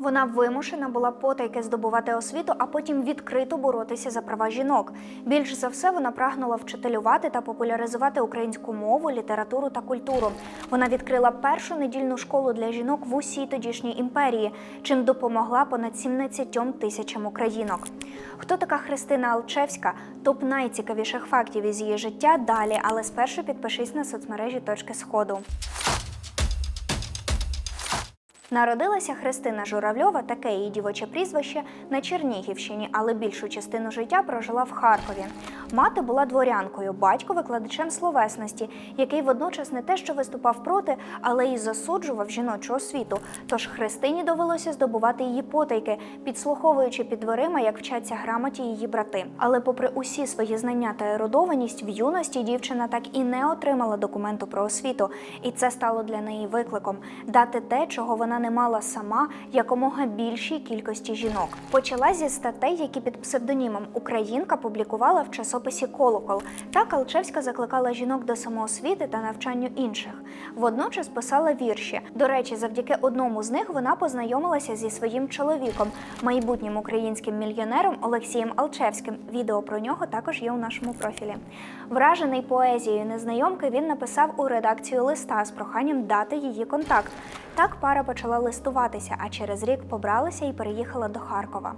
Вона вимушена була потайки здобувати освіту, а потім відкрито боротися за права жінок. Більш за все, вона прагнула вчителювати та популяризувати українську мову, літературу та культуру. Вона відкрила першу недільну школу для жінок в усій тодішній імперії, чим допомогла понад 17 тисячам українок. Хто така Христина Алчевська? Топ найцікавіших фактів із її життя далі, але спершу підпишись на соцмережі точки сходу. Народилася Христина Журавльова, таке її дівоче прізвище, на Чернігівщині, але більшу частину життя прожила в Харкові. Мати була дворянкою, батько викладачем словесності, який водночас не те, що виступав проти, але й засуджував жіночу освіту. Тож Христині довелося здобувати її потайки, підслуховуючи під дверима, як вчаться грамоті її брати. Але, попри усі свої знання та ерудованість, в юності дівчина так і не отримала документу про освіту, і це стало для неї викликом дати те, чого вона не мала сама якомога більшій кількості жінок. Почала зі статей, які під псевдонімом Українка публікувала в часописі Колокол. Так Алчевська закликала жінок до самоосвіти та навчанню інших. Водночас писала вірші. До речі, завдяки одному з них вона познайомилася зі своїм чоловіком, майбутнім українським мільйонером Олексієм Алчевським. Відео про нього також є у нашому профілі. Вражений поезією незнайомки, він написав у редакцію листа з проханням дати її контакт. Так пара почала листуватися, а через рік побралися і переїхала до Харкова.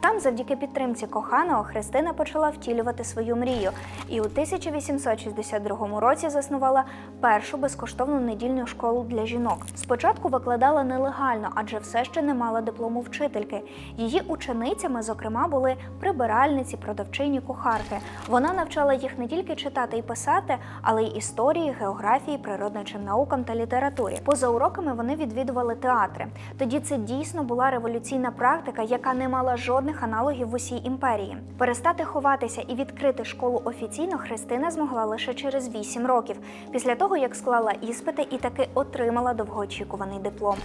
Там, завдяки підтримці коханого, Христина почала втілювати свою мрію і у 1862 році заснувала першу безкоштовну недільну школу для жінок. Спочатку викладала нелегально, адже все ще не мала диплому вчительки. Її ученицями, зокрема, були прибиральниці, продавчині, кухарки. Вона навчала їх не тільки читати і писати, але й історії, географії, природничим наукам та літературі. Поза уроками вони відвідували театри. Тоді це дійсно була революційна практика, яка не мала жодних аналогів в усій імперії. Перестати ховатися і відкрити школу офіційно Христина змогла лише через 8 років, після того як склала іспити і таки отримала довгоочікуваний диплом.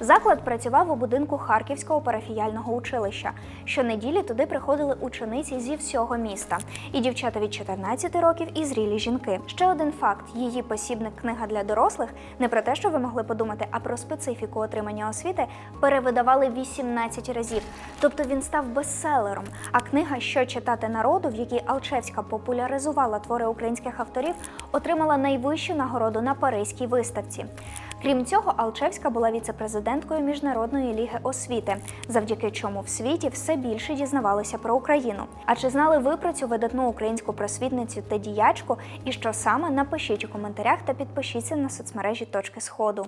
Заклад працював у будинку Харківського парафіяльного училища. Щонеділі туди приходили учениці зі всього міста, і дівчата від 14 років, і зрілі жінки. Ще один факт: її посібник книга для дорослих не про те, що ви могли подумати, а про специфіку отримання освіти перевидавали 18 разів. Тобто він став бестселером. А книга Що читати народу, в якій Алчевська популяризувала твори українських авторів, отримала найвищу нагороду на Паризькій виставці. Крім цього, Алчевська була віце-президенткою Міжнародної ліги освіти, завдяки чому в світі все більше дізнавалися про Україну. А чи знали ви про цю видатну українську просвітницю та діячку? І що саме напишіть у коментарях та підпишіться на соцмережі точки сходу.